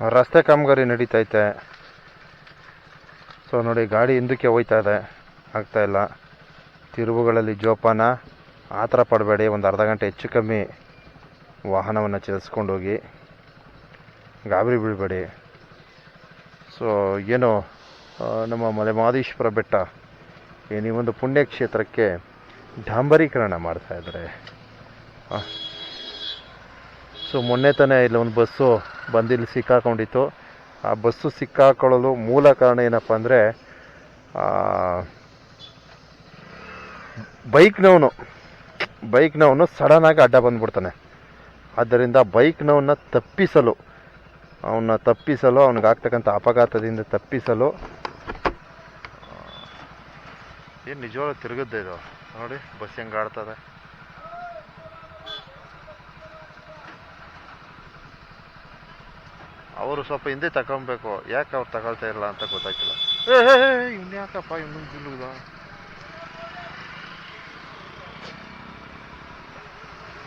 ರಸ್ತೆ ಕಾಮಗಾರಿ ನಡೀತೈತೆ. ಸೊ ನೋಡಿ, ಗಾಡಿ ಹಿಂದಕ್ಕೆ ಹೋಯ್ತಾ ಇದೆ. ಆಗ್ತಾಯಿಲ್ಲ ತಿರುವುಗಳಲ್ಲಿ ಜೋಪಾನ. ಆ ಥರ ಪಡಬೇಡಿ. ಒಂದು ಅರ್ಧ ಗಂಟೆ ಹೆಚ್ಚು ಕಮ್ಮಿ ವಾಹನವನ್ನು ಚಲಿಸ್ಕೊಂಡೋಗಿ. ಗಾಬರಿ ಬೀಳಬೇಡಿ. ಸೊ ಏನು ನಮ್ಮ ಮಲೆ ಮಹದೇಶ್ವರ ಬೆಟ್ಟ. ಏನೀ ಒಂದು ಪುಣ್ಯಕ್ಷೇತ್ರಕ್ಕೆ ಡಾಂಬರೀಕರಣ ಮಾಡ್ತಾ ಇದ್ದಾರೆ. ಸೊ ಮೊನ್ನೆ ತಾನೇ ಇಲ್ಲಿ ಒಂದು ಬಸ್ಸು ಬಂದಿಲ್ಲಿ ಸಿಕ್ಕಾಕೊಂಡಿತ್ತು. ಆ ಬಸ್ಸು ಸಿಕ್ಕಾಕೊಳ್ಳಲು ಮೂಲ ಕಾರಣ ಏನಪ್ಪ ಅಂದರೆ ಬೈಕ್ನವನು ಬೈಕ್ನವನು ಸಡನ್ನಾಗಿ ಅಡ್ಡ ಬಂದ್ಬಿಡ್ತಾನೆ. ಆದ್ದರಿಂದ ಬೈಕ್ನವನ್ನ ತಪ್ಪಿಸಲು, ಅವನ್ನ ತಪ್ಪಿಸಲು ಅವನಿಗಾಗ್ತಕ್ಕಂಥ ಅಪಘಾತದಿಂದ ತಪ್ಪಿಸಲು ಏನು ನಿಜವಾಗ್ಲೂ ತಿರುಗುತ್ತೆ ಇದು? ನೋಡಿ ಬಸ್ ಹೆಂಗೆ ಆಡ್ತದೆ. ಅವರು ಸ್ವಲ್ಪ ಹಿಂದೆ ತಗೊಬೇಕು. ಯಾಕೆ ಅವ್ರು ತಗೊಳ್ತಾ ಇಲ್ಲ ಅಂತ ಗೊತ್ತಾಗ್ತಿಲ್ಲ. ಏ ಇವ್ನು ಯಾಕಪ್ಪ ಇವನು ಬಿಲ್ಲುದ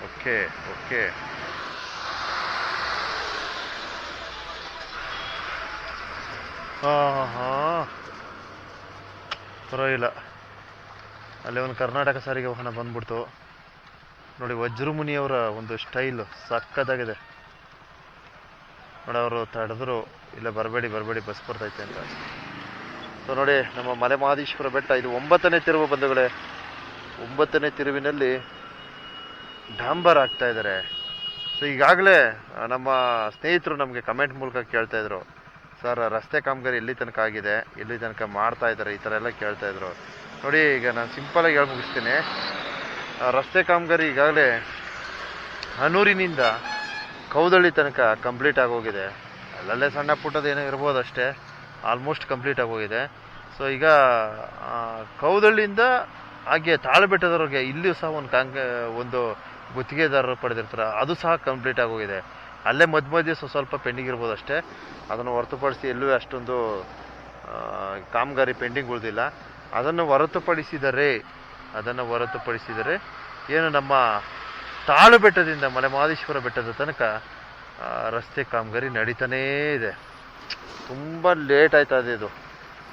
ಓಕೆ ಓಕೆ. ಹಾಂ ಹಾಂ ಪರವಾಗಿಲ್ಲ. ಅಲ್ಲಿ ಒಂದು ಕರ್ನಾಟಕ ಸಾರಿಗೆ ವಾಹನ ಬಂದ್ಬಿಡ್ತು. ನೋಡಿ ವಜ್ರಮುನಿಯವರ ಒಂದು ಸ್ಟೈಲು ಸಕ್ಕತ್ತಾಗಿದೆ ನೋಡಿ ಅವರು ತಡೆದ್ರು, ಇಲ್ಲ ಬರಬೇಡಿ ಬರಬೇಡಿ, ಬಸ್ ಬರ್ತೈತೆ ಅಂತ. ಸೊ ನೋಡಿ, ನಮ್ಮ ಮಲೆ ಮಹದೇಶ್ವರ ಬೆಟ್ಟ, ಇದು ಒಂಬತ್ತನೇ ತಿರುವು ಬಂಧುಗಳೇ. ಒಂಬತ್ತನೇ ತಿರುವಿನಲ್ಲಿ ಡಾಂಬರ್ ಆಗ್ತಾ ಇದ್ದಾರೆ ಸೊ ಈಗಾಗಲೇ ನಮ್ಮ ಸ್ನೇಹಿತರು ನಮಗೆ ಕಮೆಂಟ್ ಮೂಲಕ ಕೇಳ್ತಾ ಇದ್ರು. ಸರ್ ರಸ್ತೆ ಕಾಮಗಾರಿ ಎಲ್ಲಿ ತನಕ ಆಗಿದೆ ಎಲ್ಲಿ ತನಕ ಮಾಡ್ತಾ ಇದ್ದಾರೆ ಈ ಥರ ಎಲ್ಲ ಕೇಳ್ತಾ ಇದ್ರು. ನೋಡಿ, ಈಗ ನಾನು ಸಿಂಪಲಾಗಿ ಹೇಳಿ ಮುಗಿಸ್ತೀನಿ. ರಸ್ತೆ ಕಾಮಗಾರಿ ಈಗಾಗಲೇ ಹನೂರಿನಿಂದ ಕೌದಳ್ಳಿ ತನಕ ಕಂಪ್ಲೀಟ್ ಆಗೋಗಿದೆ ಅಲ್ಲಲ್ಲೇ ಸಣ್ಣ ಪುಟ್ಟದ ಏನೋ ಇರ್ಬೋದು ಅಷ್ಟೇ. ಆಲ್ಮೋಸ್ಟ್ ಕಂಪ್ಲೀಟ್ ಆಗೋಗಿದೆ ಸೊ ಈಗ ಕೌದಳ್ಳಿಯಿಂದ ಹಾಗೆ ತಾಳ್ಬೆಟ್ಟದವ್ರಿಗೆ ಇಲ್ಲಿಯೂ ಸಹ ಒಂದು ಕಾಂಗ್, ಒಂದು ಗುತ್ತಿಗೆದಾರರು ಪಡೆದಿರ್ತಾರೆ. ಅದು ಸಹ ಕಂಪ್ಲೀಟ್ ಆಗೋಗಿದೆ ಅಲ್ಲೇ ಮಧ್ಯ ಮಧ್ಯೆ ಸ್ವ- ಸ್ವಲ್ಪ ಪೆಂಡಿಂಗ್ ಇರ್ಬೋದು ಅಷ್ಟೇ. ಅದನ್ನು ಹೊರತುಪಡಿಸಿ ಎಲ್ಲೂ ಅಷ್ಟೊಂದು ಕಾಮಗಾರಿ ಪೆಂಡಿಂಗ್ ಉಳಿದಿಲ್ಲ. ಅದನ್ನು ಹೊರತುಪಡಿಸಿದರೆ ಅದನ್ನು ಹೊರತುಪಡಿಸಿದರೆ ಏನು ನಮ್ಮ ತಾಳು ಬೆಟ್ಟದಿಂದ ಮಲೆ ಮಹದೇಶ್ವರ ಬೆಟ್ಟದ ತನಕ ರಸ್ತೆ ಕಾಮಗಾರಿ ನಡೀತಾನೇ ಇದೆ. ತುಂಬ ಲೇಟ್ ಇದೆ ಇದು.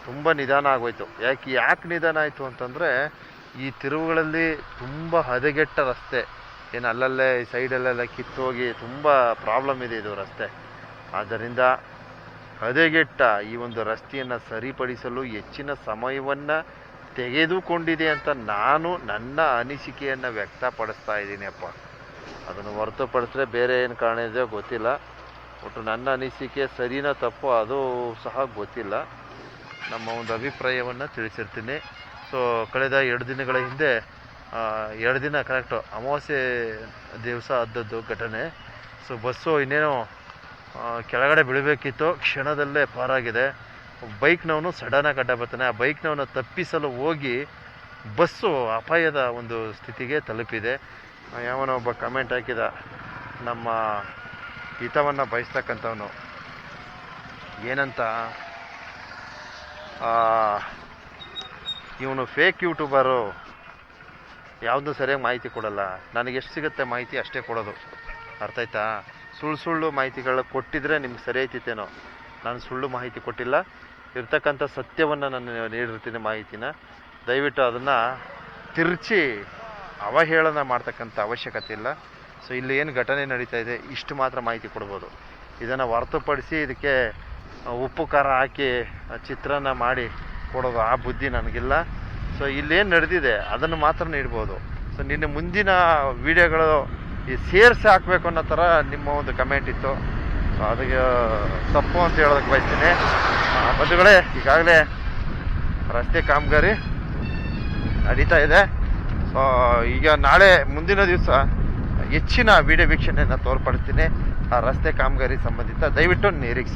ತುಂಬ ನಿಧಾನ ಆಗೋಯ್ತು. ಯಾಕೆ ಯಾಕೆ ನಿಧಾನ ಆಯಿತು ಅಂತಂದರೆ, ಈ ತಿರುವುಗಳಲ್ಲಿ ತುಂಬ ಹದಗೆಟ್ಟ ರಸ್ತೆ. ಏನು ಅಲ್ಲಲ್ಲೇ ಸೈಡಲ್ಲೆಲ್ಲ ಕಿತ್ತೋಗಿ ತುಂಬ ಪ್ರಾಬ್ಲಮ್ ಇದೆ ಇದು ರಸ್ತೆ. ಆದ್ದರಿಂದ ಹದಗೆಟ್ಟ ಈ ಒಂದು ರಸ್ತೆಯನ್ನು ಸರಿಪಡಿಸಲು ಹೆಚ್ಚಿನ ಸಮಯವನ್ನು ತೆಗೆದುಕೊಂಡಿದೆ ಅಂತ ನಾನು ನನ್ನ ಅನಿಸಿಕೆಯನ್ನು ವ್ಯಕ್ತಪಡಿಸ್ತಾ ಇದ್ದೀನಿ ಅಪ್ಪ ಅದನ್ನು ಹೊರತುಪಡಿಸಿದ್ರೆ ಬೇರೆ ಏನು ಕಾರಣ ಇದೆಯೋ ಗೊತ್ತಿಲ್ಲ. ಒಟ್ಟು ನನ್ನ ಅನಿಸಿಕೆ ಸರಿನೋ ತಪ್ಪೋ ಅದು ಸಹ ಗೊತ್ತಿಲ್ಲ. ನಮ್ಮ ಒಂದು ಅಭಿಪ್ರಾಯವನ್ನು ತಿಳಿಸಿರ್ತೀನಿ. ಸೊ ಕಳೆದ ಎರಡು ದಿನಗಳ ಹಿಂದೆ ಎರಡು ದಿನ ಕರೆಕ್ಟು ಅಮಾವಾಸ್ಯೆ ದಿವಸ ಆದದ್ದು ಘಟನೆ. ಸೊ ಬಸ್ಸು ಇನ್ನೇನೋ ಕೆಳಗಡೆ ಬೀಳಬೇಕಿತ್ತು. ಕ್ಷಣದಲ್ಲೇ ಪಾರಾಗಿದೆ. ಬೈಕ್ನವನು ಸಡನ್ನಾಗಿ ಅಡ್ಡ ಬರ್ತಾನೆ. ಆ ಬೈಕ್ನವನ್ನ ತಪ್ಪಿಸಲು ಹೋಗಿ ಬಸ್ಸು ಅಪಾಯದ ಒಂದು ಸ್ಥಿತಿಗೆ ತಲುಪಿದೆ. ಯಾವನೋ ಒಬ್ಬ ಕಮೆಂಟ್ ಹಾಕಿದ, ನಮ್ಮ ಹಿತವನ್ನು ಬಯಸ್ತಕ್ಕಂಥವನು. ಏನಂತ? ಇವನು ಫೇಕ್ ಯೂಟ್ಯೂಬರು ಯಾವುದು ಸರಿಯಾಗಿ ಮಾಹಿತಿ ಕೊಡಲ್ಲ. ನನಗೆ ಎಷ್ಟು ಸಿಗುತ್ತೆ ಮಾಹಿತಿ ಅಷ್ಟೇ ಕೊಡೋದು. ಅರ್ಥ ಆಯ್ತಾ? ಸುಳ್ಳು ಸುಳ್ಳು ಮಾಹಿತಿಗಳು ಕೊಟ್ಟಿದ್ರೆ ನಿಮ್ಗೆ ಸರಿ ಆಯ್ತಿತ್ತೇನೋ ನಾನು ಸುಳ್ಳು ಮಾಹಿತಿ ಕೊಟ್ಟಿಲ್ಲ. ಇರ್ತಕ್ಕಂಥ ಸತ್ಯವನ್ನು ನಾನು ನೀಡಿರ್ತೀನಿ ಮಾಹಿತಿನ. ದಯವಿಟ್ಟು ಅದನ್ನು ತಿರುಚಿ ಅವಹೇಳನ ಮಾಡ್ತಕ್ಕಂಥ ಅವಶ್ಯಕತೆ ಇಲ್ಲ. ಸೊ ಇಲ್ಲಿ ಏನು ಘಟನೆ ನಡೀತಾ ಇದೆ, ಇಷ್ಟು ಮಾತ್ರ ಮಾಹಿತಿ ಕೊಡ್ಬೋದು. ಇದನ್ನು ಹೊರತುಪಡಿಸಿ ಇದಕ್ಕೆ ಉಪ್ಪು, ಖಾರ ಹಾಕಿ ಚಿತ್ರನ ಚಿತ್ರಾನ್ನ ಮಾಡಿ ಕೊಡೋದು ಆ ಬುದ್ಧಿ ನನಗಿಲ್ಲ. ಸೊ ಇಲ್ಲೇನು ನಡೆದಿದೆ, ಅದನ್ನು ಮಾತ್ರ ನೀಡ್ಬೋದು. ಸೊ ನಿನ್ನೆ ಮುಂದಿನ ವಿಡಿಯೋಗಳು ಈ ಸೇರಿಸಿ ಹಾಕಬೇಕು ಅನ್ನೋ ಥರ ನಿಮ್ಮ ಒಂದು ಕಮೆಂಟ್ ಇತ್ತು. ಅದಕ್ಕೆ ತಪ್ಪು ಅಂತ ಹೇಳೋದಕ್ಕೆ ಬಯಸ್ತೀನಿ ಬಂಧುಗಳೇ, ಈಗಾಗಲೇ ರಸ್ತೆ ಕಾಮಗಾರಿ ನಡೀತಾ ಇದೆ. ಸೊ ಈಗ ನಾಳೆ ಮುಂದಿನ ದಿವಸ ಹೆಚ್ಚಿನ ವಿಡಿಯೋ ವೀಕ್ಷಣೆಯನ್ನು ತೋರ್ಪಡಿಸ್ತೀನಿ. ಆ ರಸ್ತೆ ಕಾಮಗಾರಿ ಸಂಬಂಧಿತ ದಯವಿಟ್ಟು ನಿರೀಕ್ಷಿಸಿ.